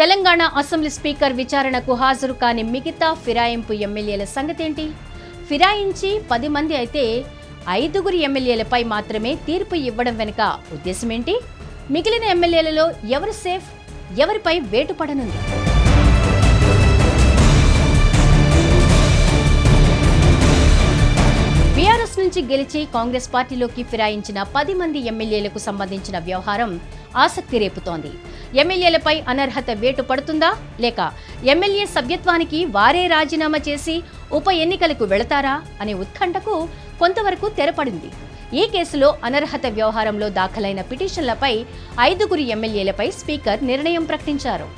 Telangana assembly speaker విచారణకు హాజరు కాని మిగతా ఫిరాయింపు ఎమ్మెల్యేల సంగతేంటి? ఫిరాయించి పది మంది అయితే ఐదుగురు ఎమ్మెల్యేలపై మాత్రమే తీర్పు ఇవ్వడం వెనుక ఉద్దేశమేంటి? మిగిలిన ఎమ్మెల్యేలలో ఎవరు సేఫ్? ఎవరిపై వేటు పడనుంది? బీఆర్ఎస్ నుంచి గెలిచి కాంగ్రెస్ పార్టీలోకి ఫిరాయించిన పది మంది ఎమ్మెల్యేలకు సంబంధించిన వ్యవహారం ఆసక్తి రేపుతోంది. ఎమ్మెల్యేలపై అనర్హత వేటు పడుతుందా? లేక ఎమ్మెల్యే సభ్యత్వానికి వారే రాజీనామా చేసి ఉప ఎన్నికలకు వెళతారా? అనే ఉత్కంఠకు కొంతవరకు తెరపడింది. ఈ కేసులో అనర్హత వ్యవహారంలో దాఖలైన పిటిషన్లపై ఐదుగురు ఎమ్మెల్యేలపై స్పీకర్ నిర్ణయం ప్రకటించారు.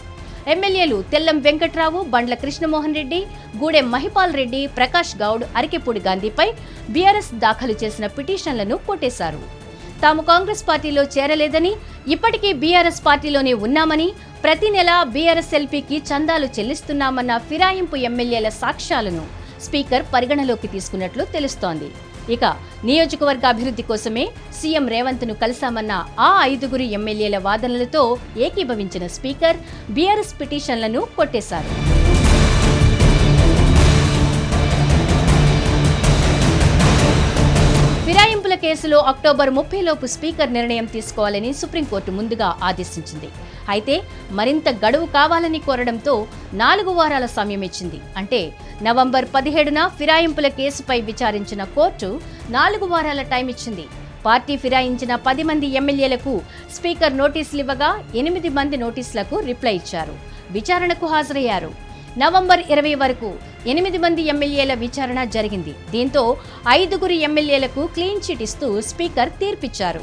ఎమ్మెల్యేలు తెల్లం వెంకట్రావు బండ్ల కృష్ణమోహన్ రెడ్డి గూడెం మహిపాల్ రెడ్డి ప్రకాష్ గౌడ్ అరికెపూడి గాంధీపై బీఆర్ఎస్ దాఖలు చేసిన పిటిషన్లను కొట్టేశారు. తాము కాంగ్రెస్ పార్టీలో చేరలేదని ఇప్పటికీ బీఆర్ఎస్ పార్టీలోనే ఉన్నామని ప్రతి నెల బీఆర్ఎస్ ఎల్పీకి చందాలు చెల్లిస్తున్నామన్న ఫిరాయింపు ఎమ్మెల్యేల సాక్ష్యాలను స్పీకర్ పరిగణలోకి తీసుకున్నట్లు తెలుస్తోంది. ఇక నియోజకవర్గ అభివృద్ధి కోసమే సీఎం రేవంత్ను కలిశామన్న ఆ ఐదుగురు ఎమ్మెల్యేల వాదనలతో ఏకీభవించిన స్పీకర్ బీఆర్ఎస్ పిటిషన్లను కొట్టేశారు. ఫిరాయింపుల కేసులో అక్టోబర్ ముప్పై లోపు స్పీకర్ నిర్ణయం తీసుకోవాలని సుప్రీంకోర్టు ముందుగా ఆదేశించింది. అయితే మరింత గడువు కావాలని కోరడంతో నాలుగు వారాల సమయం ఇచ్చింది. అంటే నవంబర్ పదిహేడున ఫిరాయింపుల కేసుపై విచారించిన కోర్టు నాలుగు వారాల టైం ఇచ్చింది. పార్టీ ఫిరాయించిన పది మంది ఎమ్మెల్యేలకు స్పీకర్ నోటీసులు ఇవ్వగా ఎనిమిది మంది నోటీసులకు రిప్లై ఇచ్చారు. విచారణకు హాజరయ్యారు. నవంబర్ ఇరవై వరకు ఎనిమిది మంది ఎమ్మెల్యేల విచారణ జరిగింది. దీంతో ఐదుగురు ఎమ్మెల్యేలకు క్లీన్ చిట్ ఇస్తూ స్పీకర్ తీర్పిచ్చారు.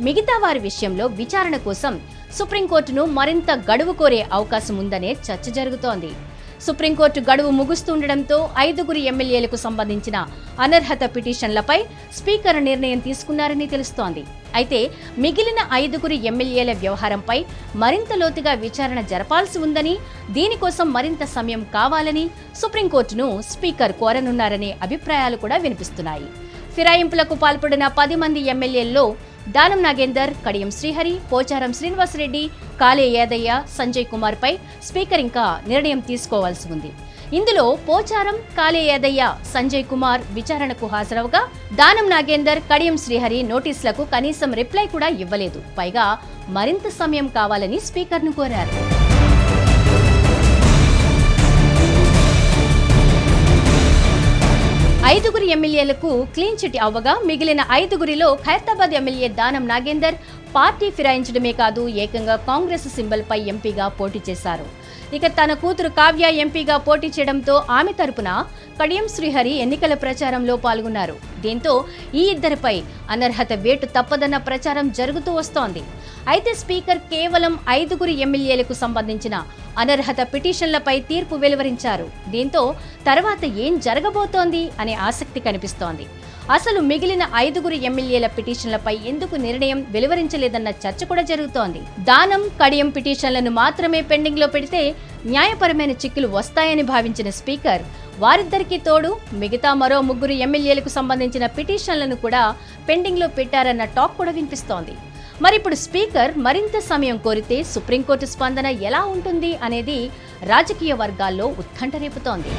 మిగతా వారి విషయంలో విచారణ కోసం సుప్రీంకోర్టును మరింత గడువు కోరే అవకాశం ఉందనే చర్చ జరుగుతోంది. సుప్రీంకోర్టు గడువు ముగుస్తుండటంతో ఐదుగురు ఎమ్మెల్యేలకు సంబంధించిన అనర్హత పిటిషన్లపై స్పీకర్ నిర్ణయం తీసుకున్నారని తెలుస్తోంది. అయితే మిగిలిన ఐదుగురు ఎమ్మెల్యేల వ్యవహారంపై మరింత లోతుగా విచారణ జరపాల్సి ఉందని దీనికోసం మరింత సమయం కావాలని సుప్రీంకోర్టును స్పీకర్ కోరనున్నారనే అభిప్రాయాలు కూడా వినిపిస్తున్నాయి. ఫిరాయింపులకు పాల్పడిన పది మంది ఎమ్మెల్యేల్లో దానం నాగేందర్ కడియం శ్రీహరి పోచారం శ్రీనివాసరెడ్డి కాలే యాదయ్య సంజయ్ కుమార్ పై స్పీకర్ ఇంకా నిర్ణయం తీసుకోవాల్సి ఉంది. ఇందులో పోచారం కాలే యాదయ్య సంజయ్ కుమార్ విచారణకు హాజరవగా దానం నాగేందర్ కడియం శ్రీహరి నోటీసులకు కనీసం రిప్లై కూడా ఇవ్వలేదు. పైగా మరింత సమయం కావాలని స్పీకర్ను కోరారు. ఐదుగురు ఎమ్మెల్యేలకు క్లీన్ చిట్ అవ్వగా మిగిలిన ఐదుగురిలో ఖైరతాబాద్ ఎమ్మెల్యే దానం నాగేందర్ పార్టీ ఫిరాయించడమే కాదు ఏకంగా కాంగ్రెస్ సింబల్పై ఎంపీగా పోటీ చేశారు. ఇక తన కూతురు కావ్య ఎంపీగా పోటీ చేయడంతో ఆమె తరపున కడియం శ్రీహరి ఎన్నికల ప్రచారంలో పాల్గొన్నారు. దీంతో ఈ ఇద్దరిపై అనర్హత వేటు తప్పదన్న ప్రచారం జరుగుతూ వస్తోంది. అయితే స్పీకర్ కేవలం ఐదుగురు ఎమ్మెల్యేలకు సంబంధించిన అనర్హత పిటిషన్లపై తీర్పు వెలువరించారు. దీంతో తర్వాత ఏం జరగబోతోంది అనే ఆసక్తి కనిపిస్తోంది. అసలు మిగిలిన ఐదుగురు ఎమ్మెల్యేల పిటిషన్లపై ఎందుకు నిర్ణయం వెలువరించలేదన్న చర్చ కూడా జరుగుతోంది. దానం కడియం పిటిషన్లను మాత్రమే పెండింగ్లో పెడితే న్యాయపరమైన చిక్కులు వస్తాయని భావించిన స్పీకర్ వారిద్దరికీ తోడు మిగతా మరో ముగ్గురు ఎమ్మెల్యేలకు సంబంధించిన పిటిషన్లను కూడా పెండింగ్లో పెట్టారన్న టాక్ కూడా వినిపిస్తోంది. మరిప్పుడు స్పీకర్ మరింత సమయం కోరితే సుప్రీంకోర్టు స్పందన ఎలా ఉంటుంది అనేది రాజకీయ వర్గాల్లో ఉత్కంఠ రేపుతోంది.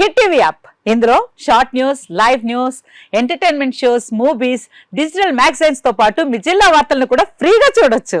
Hit TV app. ఇందులో short news live news entertainment shows movies digital మ్యాగజైన్స్తో పాటు మీ జిల్లా వార్తలను కూడా ఫ్రీగా చూడొచ్చు.